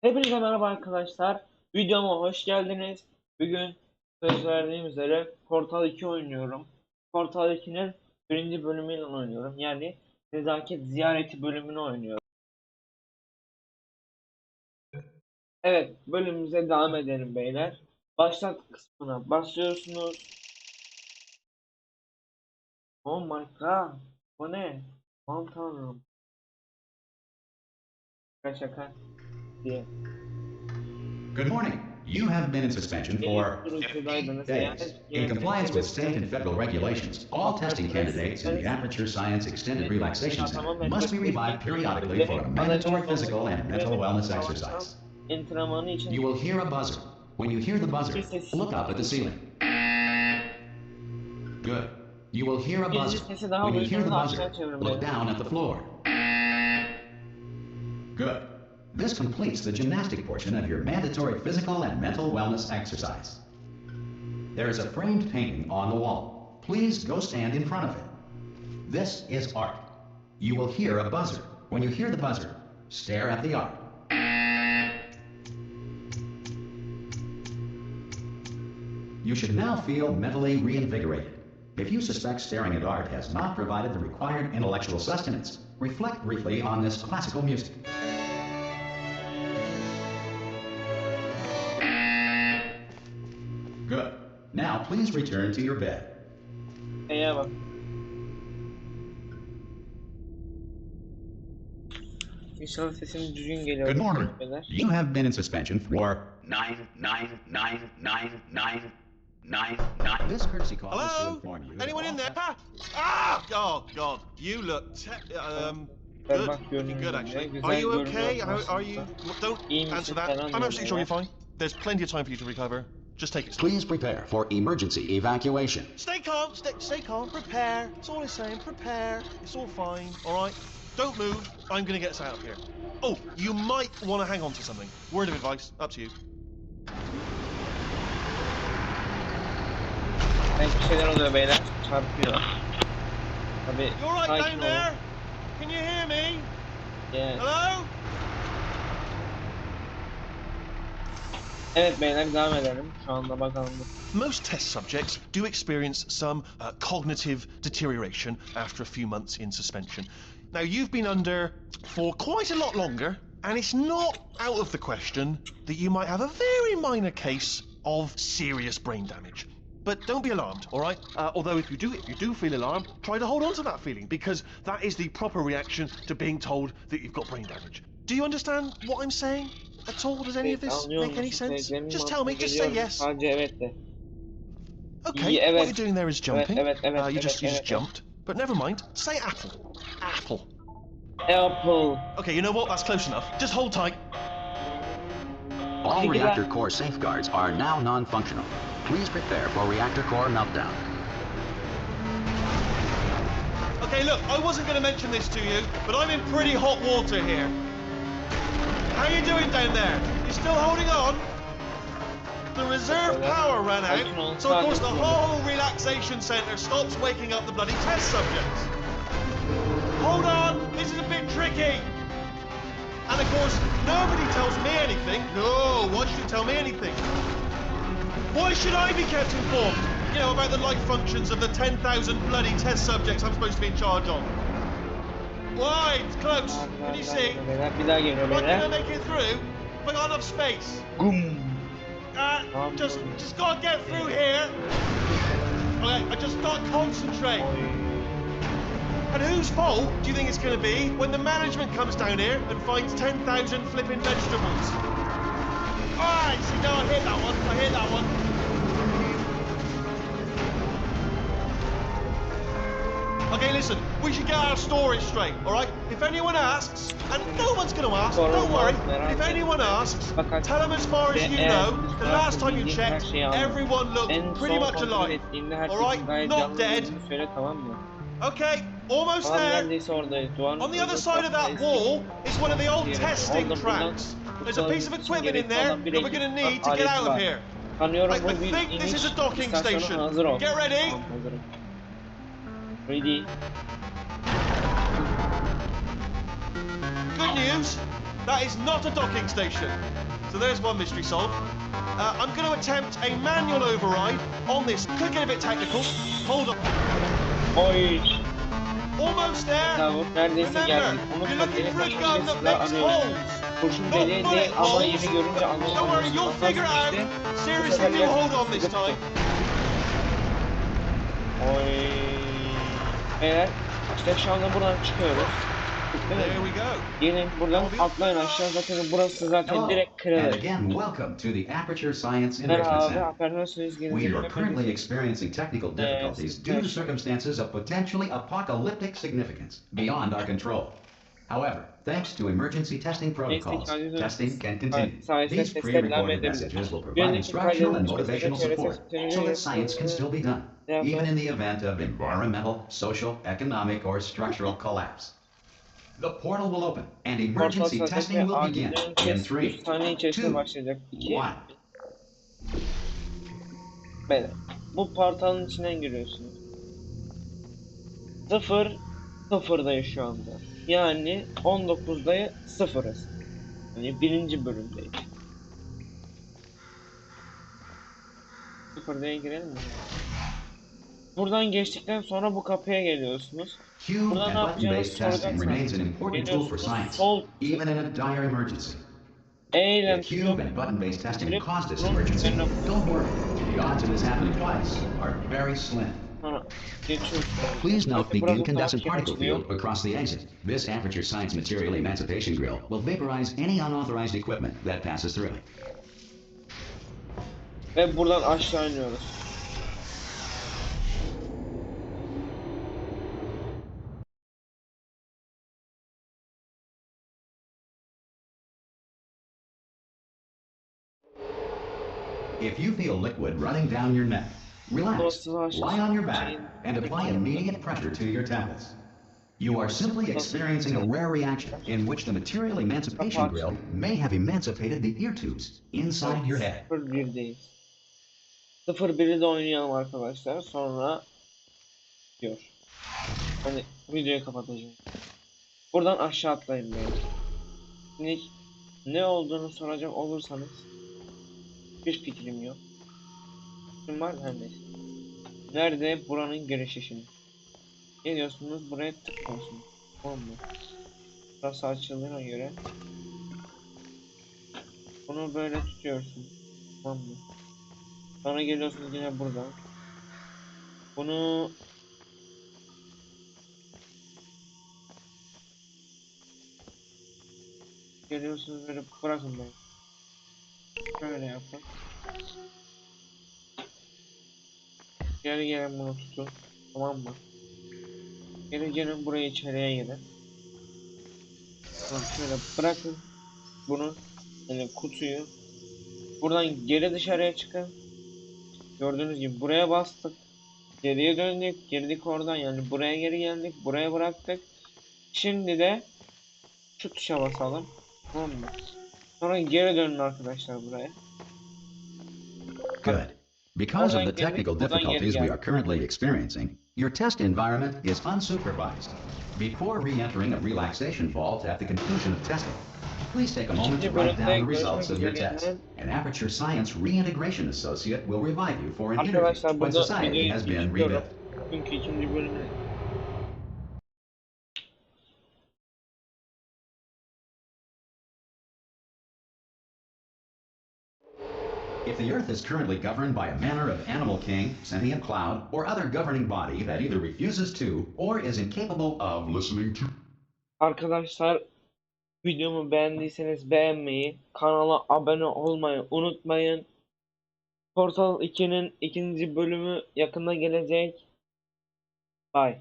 Hepinize merhaba arkadaşlar. Videoma hoş geldiniz. Bugün söz verdiğim üzere Portal 2 oynuyorum. Portal 2'nin birinci bölümüyle oynuyorum. Yani Nezaket Ziyareti bölümünü oynuyorum. Evet, bölümümüze devam edelim beyler. Başlat kısmına basıyorsunuz. Oh my god. Bu ne? Aman tanrım. Şaka şaka diye. Good morning. You have been in suspension for 15 days. In compliance with state and federal regulations, all testing candidates in the Aperture Science Extended Relaxation Center must be revived periodically for a mandatory physical and mental wellness exercise. You will hear a buzzer. When you hear the buzzer, look up at the ceiling. Good. You will hear a buzzer. When you hear the buzzer, look down at the floor. Good. This completes the gymnastic portion of your mandatory physical and mental wellness exercise. There is a framed painting on the wall. Please go stand in front of it. This is art. You will hear a buzzer. When you hear the buzzer, stare at the art. You should now feel mentally reinvigorated. If you suspect staring at art has not provided the required intellectual sustenance, reflect briefly on this classical music. Please return to your bed. Şeye bak. İnşallah sesim düzgün geliyor. Good morning. You have been in suspension for nine, nine, nine, nine, nine, nine, nine. This courtesy call is to Hello? inform you. Anyone in there? test- Ah! Ah! Oh God, you look te- um good, looking good actually. Are you okay? Are, are you? Don't answer that. I'm absolutely sure you're fine. There's plenty of time for you to recover. Just take it slow. Please prepare for emergency evacuation. Stay calm. Stay, stay calm. Prepare. It's all it's saying. Prepare. It's all fine. All right. Don't move. I'm gonna get us out of here. Oh, you might want to hang on to something. Word of advice. Up to you. Belki bir şeyler oluyor beyler. Çarpıyor. Tabii You all right sakin down there? Can you hear me? Yeah. Hello? Evet beyler devam edelim. Şu anda bakalım. Most test subjects do experience some uh, cognitive deterioration after a few months in suspension. Now, you've been under for quite a lot longer, and it's not out of the question that you might have a very minor case of serious brain damage. But don't be alarmed, all right? Uh, although if you do, if you do feel alarmed, try to hold on to that feeling because that is the proper reaction to being told that you've got brain damage. Do you understand what I'm saying at all? Does any of this make any sense? Just tell me. Just say biliyorum. yes. Sadece evet de. Okay, Yeah, what you're doing there is jumping. evet, evet, uh, you just you evet, just jumped. But never mind. Say apple. Apple. Apple. Okay, you know what? That's close enough. Just hold tight. All reactor core safeguards are now non-functional. Please prepare for reactor core meltdown. Okay, look, I wasn't going to mention this to you, but I'm in pretty hot water here. How are you doing down there? You still holding on? The reserve power ran out, so of course the whole relaxation centre stops waking up the bloody test subjects. Hold on, this is a bit tricky. And of course, nobody tells me anything. No, why should you tell me anything? Why should I be kept informed? You know, about the life functions of the 10,000 bloody test subjects I'm supposed to be in charge of. Why? It's close. Can you see? Daha geliyor Am I gonna make it through? Have got enough space? Uh, just, just gotta get through here. Okay, I just gotta concentrate. And whose fault do you think it's gonna be when the management comes down here and finds 10,000 flipping vegetables? Alright, see, now I hit that one. I hit that one. Okay, listen, we should get our story straight, alright? If anyone asks, and no one's gonna ask, don't worry, But if anyone asks, tell them as far as you know, the last time you checked, everyone looked pretty much alive. herkesin Alright, not dead. olduğunu söyle tamam mı? Okay, almost there. neredeyse oradayız. Duvarın On the other side of that wall is one of the old testing tracks. There's a piece of equipment in there that we're going to need to get out of here. I- I think this is a docking station. Get ready. Tamam, hazırım. Ready. Good news. That is not a docking station. So there's one mystery solved. Uh, I'm going to attempt a manual override on this. Could get a bit technical. Hold on. Oy. Almost there. Neredeyse Remember, geldik. you're Unutma looking beni for a kaçıncı gun that makes arıyorum. holes. Kurşun bullet ama yeni görünce Don't worry, anlamadım. you'll figure it out. Seriously, you'll hold on this time. Oy. Eğer işte şu anda buradan çıkıyoruz. Değil There mi? we go. Gelin buradan atlayın aşağı zaten burası zaten oh. direkt and kırılır. again, welcome to the Aperture Science Enrichment Merhaba, Center. Apernosuz We are currently experiencing technical difficulties due to circumstances of potentially apocalyptic significance beyond our control. However, thanks to emergency testing protocols, testing can continue. sayesinde These testler devam pre-recorded edebilir. messages will provide instructional and motivational support so that science can still be done, Yeah, even in the event of environmental, social, economic, or structural collapse. The portal will open and emergency Portal testing will sadece begin in kes 3, 3 saniye içerisinde 2, başlayacak. 2 1. Böyle. Bu portalın içinden giriyorsunuz. 0 sıfırdayız şu anda. Yani 19'dayı sıfırız. Yani birinci bölümdeyiz. Sıfırdaya girelim mi? Buradan geçtikten sonra bu kapıya geliyorsunuz. Cube Burada and ne button-based yapacağınızı testing remains an important tool for science, Sol even in a dire emergency. eylem If cube and button-based testing caused this emergency, don't worry. The odds of this happening twice are very slim. sonra geçiyorsunuz. Please note the Burası incandescent particle açılıyor. field across the exit. This Aperture Science Material Emancipation Grill will vaporize any unauthorized equipment that passes through it. Ve buradan aşağı iniyoruz. If you feel liquid running down your neck, relax, lie on your back, and apply immediate pressure to your temples. You are simply experiencing a rare reaction in which the Material Emancipation Grill may have emancipated the ear tubes inside your head. 0-1'deyiz. 0-1'i de oynayalım arkadaşlar. Sonra diyor. Hani videoyu kapatacağım. Buradan aşağı atlayın beyler. Şimdi ne olduğunu soracak olursanız hiç fikrim yok. Fikrim var her neyse. Nerede buranın girişi şimdi? Geliyorsunuz buraya tıklıyorsunuz. Tamam mı? Burası açıldığına göre bunu böyle tutuyorsun. Tamam mı? Sonra geliyorsunuz yine buradan. Bunu Geliyorsunuz böyle bırakın beni. Şöyle yapın. Geri gelin bunu tutun. Tamam mı? Geri gelin buraya içeriye girin. Tamam şöyle bırakın. Bunu yani kutuyu Buradan geri dışarıya çıkın. Gördüğünüz gibi buraya bastık. Geriye döndük. Girdik oradan yani buraya geri geldik. Buraya bıraktık. Şimdi de şu tuşa basalım. Tamam mı? Sonra geri dönün arkadaşlar buraya. Good. Because of the technical difficulties we are currently experiencing, your test environment is unsupervised. Before re-entering a relaxation vault at the conclusion of testing, please take a moment to write down the results of your test. An Aperture Science Reintegration Associate will revive you for an interview when society has been rebuilt. If the Earth is currently governed by a manner of animal king, sentient cloud, or other governing body that either refuses to or is incapable of listening to Arkadaşlar videomu beğendiyseniz beğenmeyi, kanala abone olmayı unutmayın. Portal 2'nin ikinci bölümü yakında gelecek. Bye.